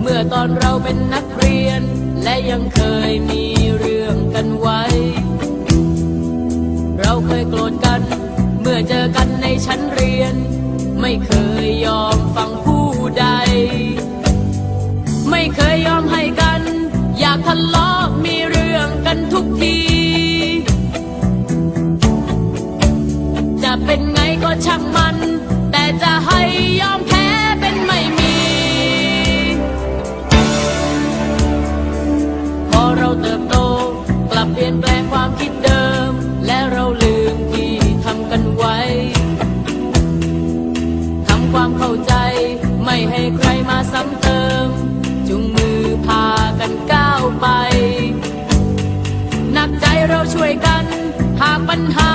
เมื่อตอนเราเป็นนักเรียน และยังเคยมีเรื่องกันไว้ เราเคยโกรธกัน เมื่อเจอกันในชั้นเรียน ไม่เคย ช่วยกัน หากปัญหา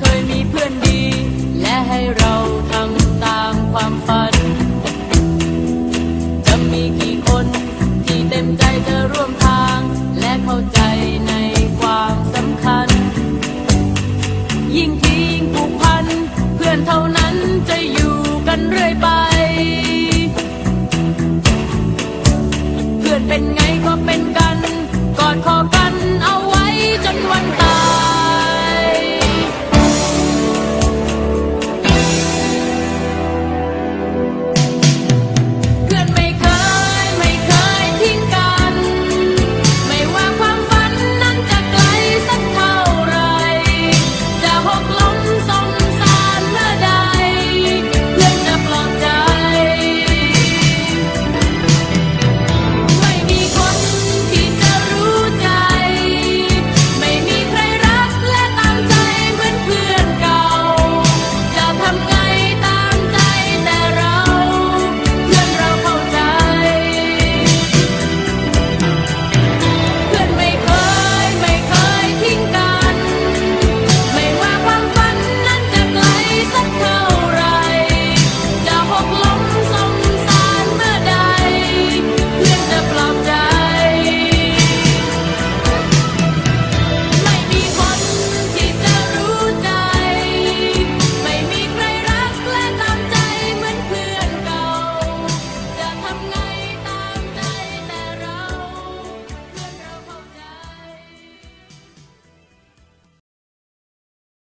เคยมีเพื่อนดี และให้เราทำตามความฝัน จะมีกี่คนที่เต็มใจจะร่วมทาง และเข้าใจในความสำคัญ ยิ่งทิ้งผูพัน เพื่อนเท่านั้นจะอยู่กันเรื่อยไป เพื่อนเป็นไงก็เป็นกัน กอดคอกัน